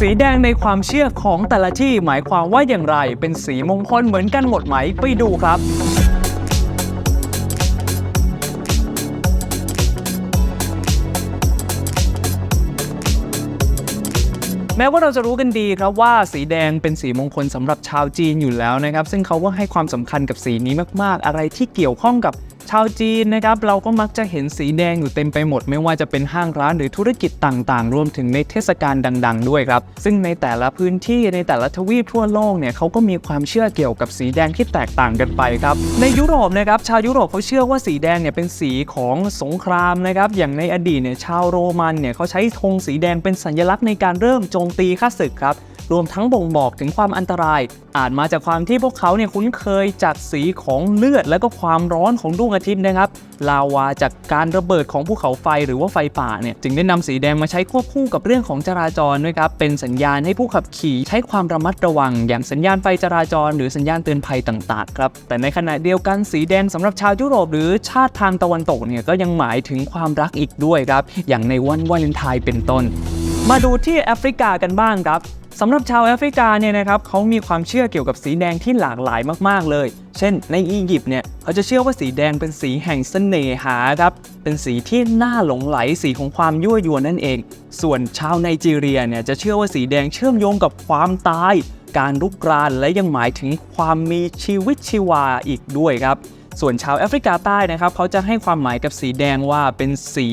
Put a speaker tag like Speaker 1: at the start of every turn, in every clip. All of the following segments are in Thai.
Speaker 1: สีแดงในความเชื่อของแต่ละที่หมายความว่าอย่างไร เป็นสีมงคลเหมือนกันหมดไหมไปดูครับแม้ว่าเราจะรู้กันดีครับว่าสีแดงเป็นสีมงคลสำหรับชาวจีนอยู่แล้วนะครับ ซึ่งเขาก็ให้ความสำคัญกับสีนี้มาก ๆ อะไรที่เกี่ยวข้องกับ ชาวจีนนะครับเราก็มักจะเห็นสีแดงอยู่เต็มไปหมด ไม่ว่าจะเป็นห้างร้านหรือธุรกิจต่างๆ รวมถึงในเทศกาลดัง ๆ ด้วยครับ ซึ่งในแต่ละพื้นที่ในแต่ละทวีปทั่วโลกเนี่ยเขาก็มีความเชื่อเกี่ยวกับสีแดงที่แตกต่างกันไปครับในยุโรปนะครับชาวยุโรปเขาเชื่อว่าสีแดงเนี่ยเป็นสีของสงครามนะครับอย่างในอดีตเนี่ยชาวโรมันเนี่ยเขาใช้ธงสีแดงเป็นสัญลักษณ์ในการเริ่มโจมตีข้าศึกครับ รวมทั้งบ่งบอกถึงความอันตราย อาจมาจากความที่พวกเขาเนี่ยคุ้นเคยจากสีของเลือดและก็ความร้อนของดวงอาทิตย์นะครับ ลาวาจากการระเบิดของภูเขาไฟหรือว่าไฟป่าเนี่ยจึงได้นำสีแดงมาใช้ควบคู่กับเรื่องของจราจรด้วยครับเป็นสัญญาณให้ผู้ขับขี่ใช้ความระมัดระวัง อย่างสัญญาณไฟจราจร หรือสัญญาณเตือนภัยต่างๆครับแต่ในขณะเดียวกันสีแดงสำหรับชาวยุโรป หรือชาติทางตะวันตกเนี่ยก็ยังหมายถึงความรักอีกด้วยครับ อย่างในวันวาเลนไทน์เป็นต้น มาดูที่แอฟริกากันบ้างครับ สำหรับชาวแอฟริกาเนี่ยนะครับเขามีความเชื่อเกี่ยวกับสีแดงที่หลากหลายมากๆเลย เช่น ในอียิปต์เนี่ยเขาจะเชื่อว่าสีแดงเป็นสีแห่งเสน่หาครับเป็นสีที่น่าหลงไหลสีของความยั่วยวนนั่นเอง ส่วนชาวไนจีเรียเนี่ยจะเชื่อว่าสีแดงเชื่อมโยงกับความตาย การลุกรานและยังหมายถึงความมีชีวิตชีวาอีกด้วยครับ ส่วนชาวแอฟริกาใต้นะครับเขาจะให้ความหมายกับสีแดงว่าเป็นสี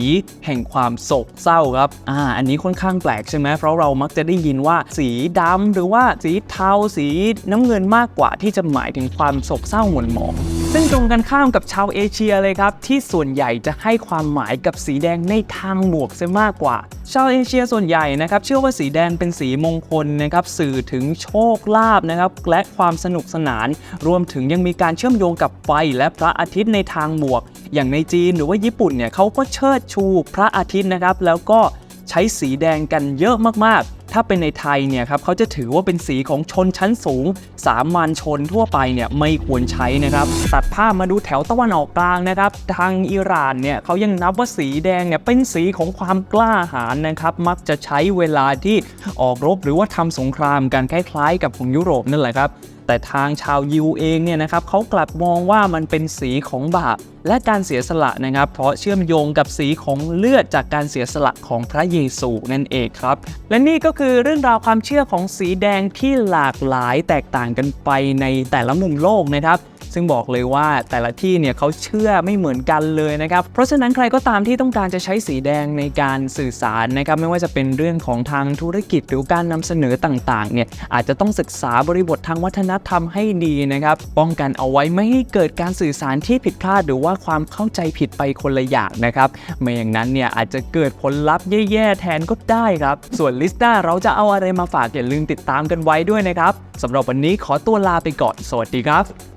Speaker 1: แห่งความโศกเศร้าครับอ่าอันนี้ค่อนข้างแปลกใช่ไหมเพราะเรามักจะได้ยินว่าสีดำหรือว่าสีเทาสีน้ำเงินมากกว่าที่จะหมายถึงความโศกเศร้าหม่นหมอง ซึ่งตรงกันข้ามกับชาวเอเชียเลยครับ ที่ส่วนใหญ่จะให้ความหมายกับสีแดงในทางบวกซะมากกว่า ชาวเอเชียส่วนใหญ่นะครับเชื่อว่าสีแดงเป็นสีมงคลนะครับสื่อถึงโชคลาภนะครับและความสนุกสนาน รวมถึงยังมีการเชื่อมโยงกับไฟและพระอาทิตย์ในทางบวก อย่างในจีนหรือว่าญี่ปุ่นเนี่ยเขาก็เชิดชูพระอาทิตย์นะครับแล้วก็ใช้สีแดงกันเยอะมากๆ ถ้าเป็นในไทยเนี่ยครับเขาจะถือว่าเป็นสีของชนชั้นสูง สามัญชนทั่วไปเนี่ยไม่ควรใช้นะครับ ตัดภาพมาดูแถวตะวันออกกลางนะครับ ทางอิหร่านเนี่ยเขายังนับว่าสีแดงเนี่ยเป็นสีของความกล้าหาญนะครับ มักจะใช้เวลาที่ออกรบหรือว่าทำสงครามกันคล้ายๆ กับของยุโรปนั่นแหละครับแต่ทางชาวยิวเองเนี่ยนะครับเขากลับมองว่ามันเป็นสีของบาปและการเสียสละนะครับ เพราะเชื่อมโยงกับสีของเลือดจากการเสียสละของพระเยซูนั่นเองครับ และนี่ก็คือเรื่องราวความเชื่อของสีแดงที่หลากหลายแตกต่างกันไปในแต่ละมุมโลกนะครับซึ่งบอกเลยว่าแต่ละที่เนี่ยเขาเชื่อไม่เหมือนกันเลยนะครับ เพราะฉะนั้นใครก็ตามที่ต้องการจะใช้สีแดงในการสื่อสารนะครับ ไม่ว่าจะเป็นเรื่องของทางธุรกิจหรือการนำเสนอต่างๆเนี่ยอาจจะต้องศึกษาบริบททางวัฒนธรรมให้ดีนะครับ ป้องกันเอาไว้ไม่ให้เกิดการสื่อสารที่ผิดพลาดหรือว่าความเข้าใจผิดไปคนละอย่างนะครับ ไม่อย่างนั้นเนี่ยอาจจะเกิดผลลัพธ์แย่ๆแทนก็ได้ครับ ส่วนลิสต้าเราจะเอาอะไรมาฝากอย่าลืมติดตามกันไว้ด้วยนะครับสำหรับวันนี้ขอตัวลาไปก่อน สวัสดีครับ